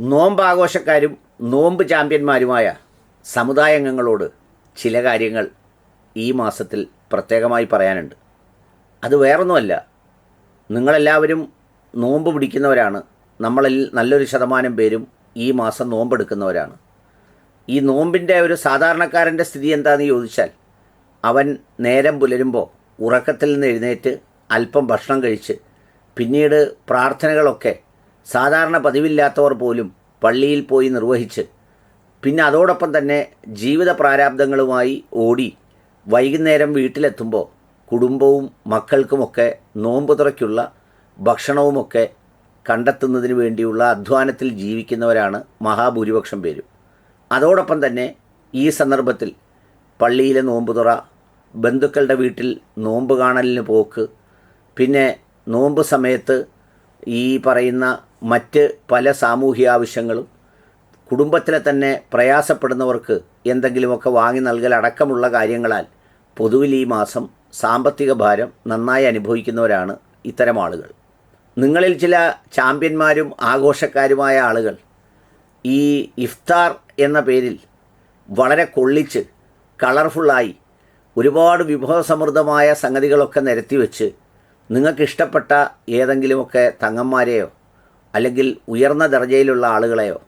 നോമ്പ് ആഘോഷക്കാരും നോമ്പ് ചാമ്പ്യന്മാരുമായ സമുദായാംഗങ്ങളോട് ചില കാര്യങ്ങൾ ഈ മാസത്തിൽ പ്രത്യേകമായി പറയാനുണ്ട്. അത് വേറൊന്നുമല്ല. നിങ്ങളെല്ലാവരും നോമ്പ് പിടിക്കുന്നവരാണ്. നമ്മളിൽ നല്ലൊരു ശതമാനം പേരും ഈ മാസം നോമ്പെടുക്കുന്നവരാണ്. ഈ നോമ്പിന്റെ ഒരു സാധാരണക്കാരന്റെ സ്ഥിതി എന്താണെന്ന് ചോദിച്ചാൽ അവൻ നേരം പുലരുമ്പോൾ ഉറക്കത്തിൽ നിന്ന് എഴുന്നേറ്റ് അല്പം ഭക്ഷണം കഴിച്ച് പിന്നീട് പ്രാർത്ഥനകളൊക്കെ സാധാരണ പതിവില്ലാത്തവർ പോലും പള്ളിയിൽ പോയി നിർവഹിച്ച് പിന്നെ അതോടൊപ്പം തന്നെ ജീവിത പ്രാരാബ്ദങ്ങളുമായി ഓടി വൈകുന്നേരം വീട്ടിലെത്തുമ്പോൾ കുടുംബവും മക്കൾക്കുമൊക്കെ നോമ്പ് തുറയ്ക്കുള്ള ഭക്ഷണവുമൊക്കെ കണ്ടെത്തുന്നതിന് വേണ്ടിയുള്ള അധ്വാനത്തിൽ ജീവിക്കുന്നവരാണ് മഹാഭൂരിപക്ഷം പേരും. അതോടൊപ്പം തന്നെ ഈ സന്ദർഭത്തിൽ പള്ളിയിലെ നോമ്പ് തുറ ബന്ധുക്കളുടെ വീട്ടിൽ നോമ്പ് കാണലിന് പോക്ക് പിന്നെ നോമ്പ് സമയത്ത് ഈ പറയുന്ന മറ്റ് പല സാമൂഹ്യ ആവശ്യങ്ങളും കുടുംബത്തിലെ തന്നെ പ്രയാസപ്പെടുന്നവർക്ക് എന്തെങ്കിലുമൊക്കെ വാങ്ങി നൽകൽ അടക്കമുള്ള കാര്യങ്ങളാൽ പൊതുവിൽ ഈ മാസം സാമ്പത്തിക ഭാരം നന്നായി അനുഭവിക്കുന്നവരാണ് ഇത്തരം ആളുകൾ. നിങ്ങളിൽ ചില ചാമ്പ്യന്മാരും ആഘോഷക്കാരുമായ ആളുകൾ ഈ ഇഫ്താർ എന്ന പേരിൽ വളരെ കൊള്ളിച്ച് കളർഫുള്ളായി ഒരുപാട് വിഭവസമൃദ്ധമായ സംഗതികളൊക്കെ നിരത്തി വെച്ച് നിങ്ങൾക്ക് ഇഷ്ടപ്പെട്ട ഏതെങ്കിലുമൊക്കെ തങ്ങന്മാരെയോ അല്ലെങ്കിൽ ഉയർന്ന ദർജയിലുള്ള ആളുകളെയോ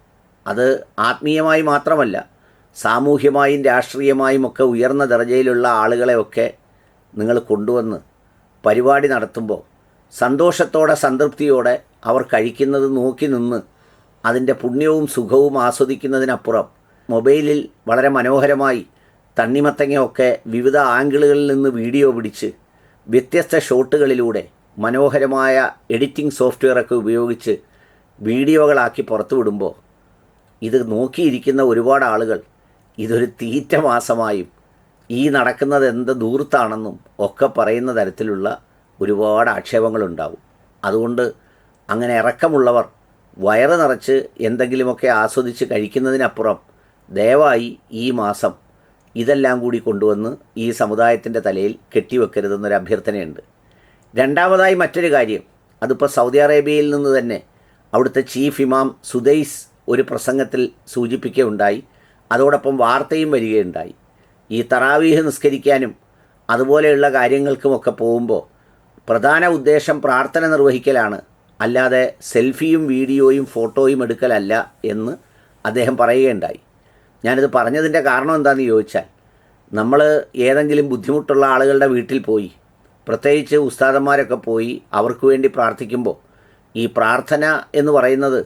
അത് ആത്മീയമായി മാത്രമല്ല സാമൂഹ്യമായും രാഷ്ട്രീയമായും ഒക്കെ ഉയർന്ന ദർജയിലുള്ള ആളുകളെയൊക്കെ നിങ്ങൾ കൊണ്ടുവന്ന് പരിപാടി നടത്തുമ്പോൾ സന്തോഷത്തോടെ സംതൃപ്തിയോടെ അവർ കഴിക്കുന്നത് നോക്കി നിന്ന് അതിന്റെ പുണ്യവും സുഖവും ആസ്വദിക്കുന്നതിനപ്പുറം മൊബൈലിൽ വളരെ മനോഹരമായി തണ്ണിമത്തങ്ങയൊക്കെ വിവിധ ആംഗിളുകളിൽ നിന്ന് വീഡിയോ പിടിച്ച് വ്യത്യസ്ത ഷോട്ടുകളിലൂടെ മനോഹരമായ എഡിറ്റിംഗ് സോഫ്റ്റ്വെയറൊക്കെ ഉപയോഗിച്ച് വീഡിയോകളാക്കി പുറത്തു വിടുമ്പോൾ ഇത് നോക്കിയിരിക്കുന്ന ഒരുപാട് ആളുകൾ ഇതൊരു തീറ്റ മാസമായും ഈ നടക്കുന്നത് എന്ത് ദൂർത്താണെന്നും ഒക്കെ പറയുന്ന തരത്തിലുള്ള ഒരുപാട് ആക്ഷേപങ്ങളുണ്ടാവും. അതുകൊണ്ട് അങ്ങനെ ഇറക്കമുള്ളവർ വയറ് നിറച്ച് എന്തെങ്കിലുമൊക്കെ ആസ്വദിച്ച് കഴിക്കുന്നതിനപ്പുറം ദയവായി ഈ മാസം ഇതെല്ലാം കൂടി കൊണ്ടുവന്ന് ഈ സമുദായത്തിന്റെ തലയിൽ കെട്ടിവെക്കരുതെന്നൊരു അഭ്യർത്ഥനയുണ്ട് രണ്ടാമതായി മറ്റൊരു കാര്യം അതിപ്പോൾ സൗദി അറേബ്യയിൽ നിന്ന് തന്നെ അവിടുത്തെ ചീഫ് ഇമാം സുദൈസ് ഒരു പ്രസംഗത്തിൽ സൂചിപ്പിക്കുകയുണ്ടായി. അതോടൊപ്പം വാർത്തയും വരികയുണ്ടായി. ഈ തറാവീഹ് നിസ്കരിക്കാനും അതുപോലെയുള്ള കാര്യങ്ങൾക്കുമൊക്കെ പോകുമ്പോൾ പ്രധാന ഉദ്ദേശം പ്രാർത്ഥന നിർവഹിക്കലാണ്. അല്ലാതെ സെൽഫിയും വീഡിയോയും ഫോട്ടോയും എടുക്കലല്ല എന്ന് അദ്ദേഹം പറയുകയുണ്ടായി. ഞാനിത് പറഞ്ഞതിന്റെ കാരണം എന്താണെന്ന് ചോദിച്ചാൽ നമ്മൾ ഏതെങ്കിലും ബുദ്ധിമുട്ടുള്ള ആളുകളുടെ വീട്ടിൽ പോയി പ്രത്യേകിച്ച് ഉസ്താദന്മാരൊക്കെ പോയി അവർക്ക് വേണ്ടി പ്രാർത്ഥിക്കുമ്പോൾ ഈ പ്രാർത്ഥന എന്ന് പറയുന്നത്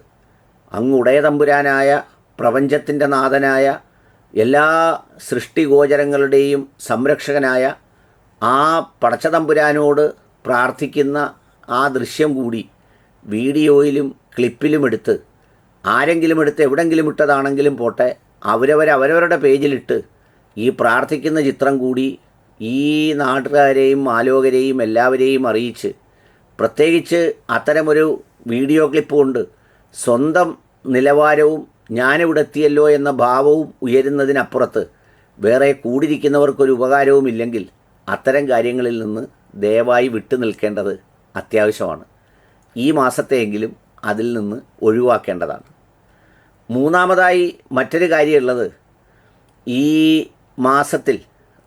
അങ്ങ് ഉടയതമ്പുരാനായ പ്രപഞ്ചത്തിന്റെ നാഥനായ എല്ലാ സൃഷ്ടിഗോചരങ്ങളുടെയും സംരക്ഷകനായ ആ പടച്ചതമ്പുരാനോട് പ്രാർത്ഥിക്കുന്ന ആ ദൃശ്യം കൂടി വീഡിയോയിലും ക്ലിപ്പിലും എടുത്ത് ആരെങ്കിലും എടുത്ത് എവിടെങ്കിലും ഇട്ടതാണെങ്കിലും പോട്ടെ അവരവരവരവരുടെ പേജിലിട്ട് ഈ പ്രാർത്ഥിക്കുന്ന ചിത്രം കൂടി ഈ നാട്ടുകാരെയും ആലോകരെയും എല്ലാവരെയും അറിയിച്ച് പ്രത്യേകിച്ച് അത്തരമൊരു വീഡിയോ ക്ലിപ്പ് കൊണ്ട് സ്വന്തം നിലവാരവും ഞാനിവിടെ എത്തിയല്ലോ എന്ന ഭാവവും ഉയരുന്നതിനപ്പുറത്ത് വേറെ കൂടിയിരിക്കുന്നവർക്കൊരു ഉപകാരവുമില്ലെങ്കിൽ അത്തരം കാര്യങ്ങളിൽ നിന്ന് ദയവായി വിട്ടു നിൽക്കേണ്ടത് അത്യാവശ്യമാണ്. ഈ മാസത്തെയെങ്കിലും അതിൽ നിന്ന് ഒഴിവാക്കേണ്ടതാണ്. മൂന്നാമതായി മറ്റൊരു കാര്യമുള്ളത് ഈ മാസത്തിൽ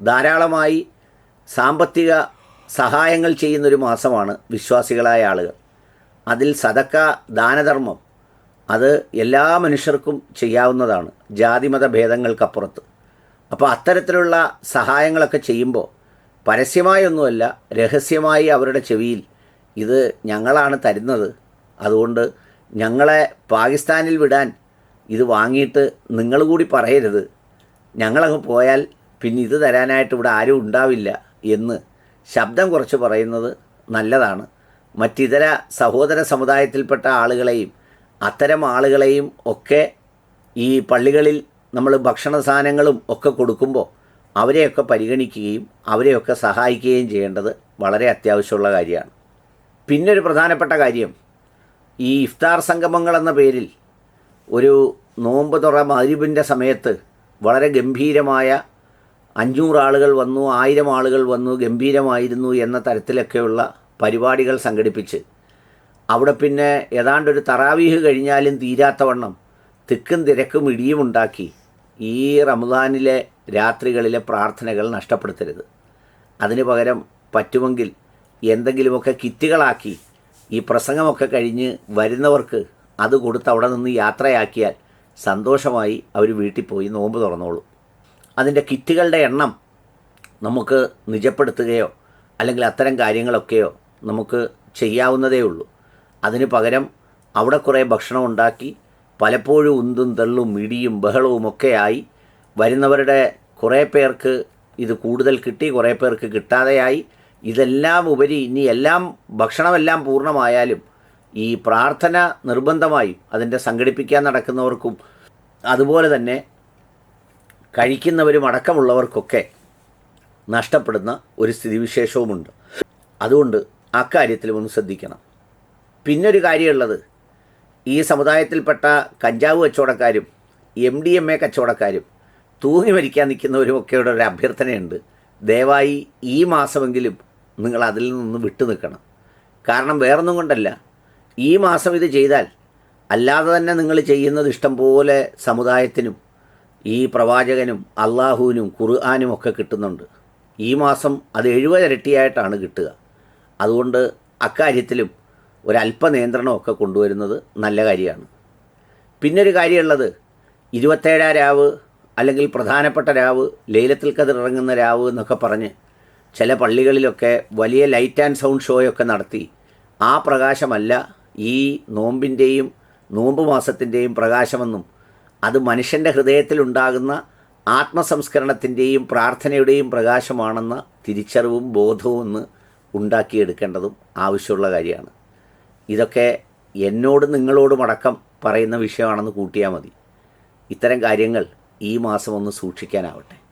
ധാരാളമായി സാമ്പത്തിക സഹായങ്ങൾ ചെയ്യുന്നൊരു മാസമാണ് വിശ്വാസികളായ ആളുകൾ. അതിൽ സദക്ക ദാനധർമ്മം അത് എല്ലാ മനുഷ്യർക്കും ചെയ്യാവുന്നതാണ് ജാതിമത ഭേദങ്ങൾക്കപ്പുറത്ത്. അപ്പോൾ അത്തരത്തിലുള്ള സഹായങ്ങളൊക്കെ ചെയ്യുമ്പോൾ പരസ്യമായൊന്നുമല്ല രഹസ്യമായി അവരുടെ ചെവിയിൽ ഇത് ഞങ്ങളാണ് തരുന്നത്. അതുകൊണ്ട് ഞങ്ങളെ പാകിസ്ഥാനിൽ വിടാൻ ഇത് വാങ്ങിയിട്ട് നിങ്ങൾ കൂടി പറയരുത്. ഞങ്ങളങ്ങ് പോയാൽ പിന്നെ ഇത് തരാനായിട്ട് ഇവിടെ ആരും ഉണ്ടാവില്ല എന്ന് ശബ്ദം കുറച്ച് പറയുന്നത് നല്ലതാണ്. മറ്റിതര സഹോദര സമുദായത്തിൽപ്പെട്ട ആളുകളെയും അത്തരം ആളുകളെയും ഒക്കെ ഈ പള്ളികളിൽ നമ്മൾ ഭക്ഷണ സാധനങ്ങളും ഒക്കെ കൊടുക്കുമ്പോൾ അവരെയൊക്കെ പരിഗണിക്കുകയും അവരെയൊക്കെ സഹായിക്കുകയും ചെയ്യേണ്ടത് വളരെ അത്യാവശ്യമുള്ള കാര്യമാണ്. പിന്നൊരു പ്രധാനപ്പെട്ട കാര്യം ഈ ഇഫ്താർ സംഗമങ്ങൾ എന്ന പേരിൽ ഒരു നോമ്പ് തുറ മരുവിന്റെ സമയത്ത് വളരെ ഗംഭീരമായ അഞ്ഞൂറ് ആളുകൾ വന്നു ആയിരം ആളുകൾ വന്നു ഗംഭീരമായിരുന്നു എന്ന തരത്തിലൊക്കെയുള്ള പരിപാടികൾ സംഘടിപ്പിച്ച്. അവിടെ പിന്നെ ഏതാണ്ടൊരു തറാവീഹ് കഴിഞ്ഞാലും തീരാത്തവണ്ണം തിക്കും തിരക്കും ഇടിയും ഉണ്ടാക്കി ഈ റമദാനിലെ രാത്രികളിലെ പ്രാർത്ഥനകൾ നഷ്ടപ്പെടുത്തരുത്. അതിന് പകരം പറ്റുമെങ്കിൽ എന്തെങ്കിലുമൊക്കെ കിറ്റുകളാക്കി ഈ പ്രസംഗമൊക്കെ കഴിഞ്ഞ് വരുന്നവർക്ക് അത് കൊടുത്ത് അവിടെ നിന്ന് യാത്രയാക്കിയാൽ സന്തോഷമായി അവർ വീട്ടിൽ പോയി നോമ്പ് തുറന്നോളൂ. അതിന്റെ കിറ്റുകളുടെ എണ്ണം നമുക്ക് നിജപ്പെടുത്തുകയോ അല്ലെങ്കിൽ അത്തരം കാര്യങ്ങളൊക്കെയോ നമുക്ക് ചെയ്യാവുന്നതേ ഉള്ളൂ. അതിന് പകരം അവിടെ കുറേ ഭക്ഷണം ഉണ്ടാക്കി പലപ്പോഴും ഉന്തും തള്ളും ഇടിയും ബഹളവും ഒക്കെയായി വരുന്നവരുടെ കുറേ പേർക്ക് ഇത് കൂടുതൽ കിട്ടി കുറേ പേർക്ക് കിട്ടാതെയായി. ഇതെല്ലാം ഉപരി ഇനി എല്ലാം ഭക്ഷണമെല്ലാം പൂർണമായാലും ഈ പ്രാർത്ഥന നിർബന്ധമായും അതിന്റെ സംഘടിപ്പിക്കാൻ നടക്കുന്നവർക്കും അതുപോലെ തന്നെ കഴിക്കുന്നവരും അടക്കമുള്ളവർക്കൊക്കെ നഷ്ടപ്പെടുന്ന ഒരു സ്ഥിതിവിശേഷവുമുണ്ട്. അതുകൊണ്ട് അക്കാര്യത്തിലും ഒന്ന് ശ്രദ്ധിക്കണം. പിന്നൊരു കാര്യമുള്ളത് ഈ സമുദായത്തിൽപ്പെട്ട കഞ്ചാവ് കച്ചവടക്കാരും എം ഡി എം എ കച്ചവടക്കാരും തൂങ്ങി മരിക്കാൻ നിൽക്കുന്നവരും നിൽക്കുന്നവരുമൊക്കെയുടെ ഒരു അഭ്യർത്ഥനയുണ്ട്. ദയവായി ഈ മാസമെങ്കിലും നിങ്ങൾ അതിൽ നിന്ന് വിട്ടു നിൽക്കണം. കാരണം വേറൊന്നും കൊണ്ടല്ല. ഈ മാസം ഇത് ചെയ്താൽ അല്ലാതെ തന്നെ നിങ്ങൾ ചെയ്യുന്നത് ഇഷ്ടം പോലെ സമുദായത്തിനും ഈ പ്രവാചകനും അള്ളാഹുവിനും ഖുർആാനും ഒക്കെ കിട്ടുന്നുണ്ട്. ഈ മാസം അത് എഴുപത് ഇരട്ടിയായിട്ടാണ് കിട്ടുക. അതുകൊണ്ട് അക്കാര്യത്തിലും ഒരല്പ നിയന്ത്രണമൊക്കെ കൊണ്ടുവരുന്നത് നല്ല കാര്യമാണ്. പിന്നൊരു കാര്യമുള്ളത് ഇരുപത്തേഴാം രാവ് അല്ലെങ്കിൽ പ്രധാനപ്പെട്ട രാവ് ലേലത്തിൽ കതിർ ഇറങ്ങുന്ന രാവ് എന്നൊക്കെ പറഞ്ഞ് ചില പള്ളികളിലൊക്കെ വലിയ ലൈറ്റ് ആൻഡ് സൗണ്ട് ഷോയൊക്കെ നടത്തി ആ പ്രകാശമല്ല ഈ നോമ്പിന്റെയും നോമ്പ് മാസത്തിന്റെയും പ്രകാശമെന്നും അത് മനുഷ്യന്റെ ഹൃദയത്തിലുണ്ടാകുന്ന ആത്മസംസ്കരണത്തിന്റെയും പ്രാർത്ഥനയുടെയും പ്രകാശമാണെന്ന തിരിച്ചറിവും ബോധവും ഒന്ന് ഉണ്ടാക്കിയെടുക്കേണ്ടതും ആവശ്യമുള്ള കാര്യമാണ്. ഇതൊക്കെ എന്നോട് നിങ്ങളോടും അടക്കം പറയുന്ന വിഷയമാണെന്ന് കൂട്ടിയാൽ മതി. ഇത്തരം കാര്യങ്ങൾ ഈ മാസം ഒന്ന് സൂക്ഷിക്കാനാവട്ടെ.